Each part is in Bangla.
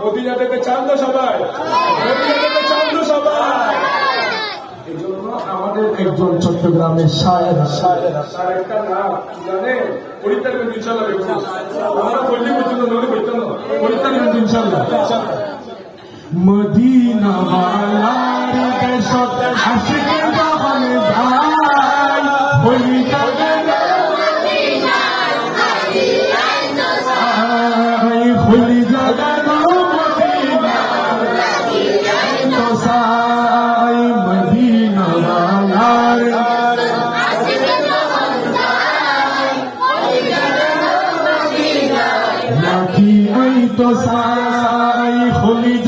মদিনা থেকে চান তো সবাই। মদিনা থেকে সবাই। আমাদের একজন চট্টগ্রামের শায়ের শায়ের শায়েরটা নাম কি জানে? পরীক্ষা দেবেন ইনশাল্লাহ দেখুন আমরা পল্লী পর্যন্ত নদী পড়তাম না ইনশাল্লাহ। মদিনা বালার আশিক সাই মদিনা বালার নাকি ওই তো সাই হলি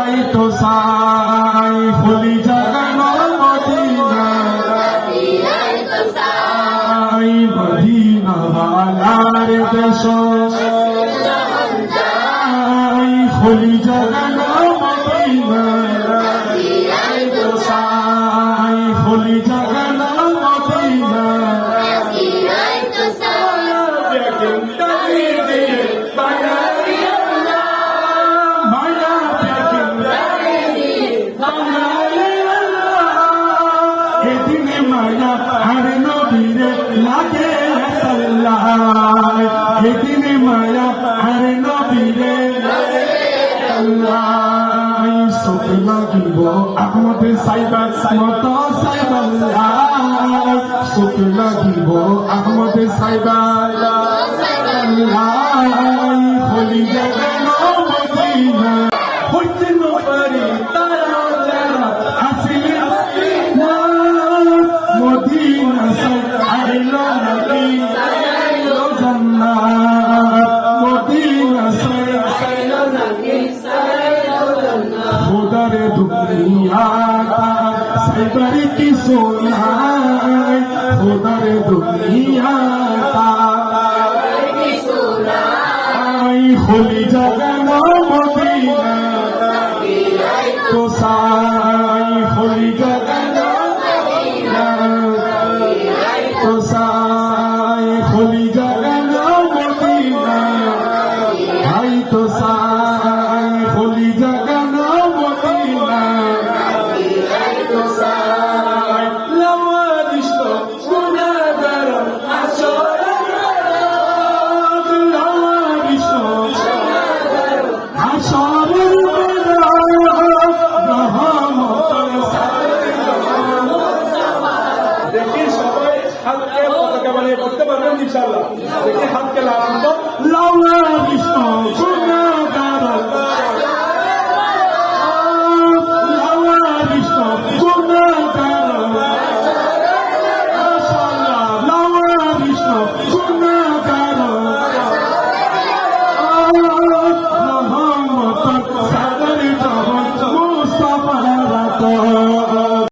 আই তো সাই হলি জাগানো মদিনা। আই মদিনা ওয়ালার দেশে। হলি মায়া আর নবীরে লাগে আল্লাহ। মায়া আর নবীরে সুখ লাগিব আমাদের সাইবার মত সাইবার সুখ লাগিব আমাদের সাইবার হলি জাগানো সাইবারি কি সোনাই খোদার দুনিয়া হলি জাগানো इंशाल्लाह लेकिन हक के लालम तो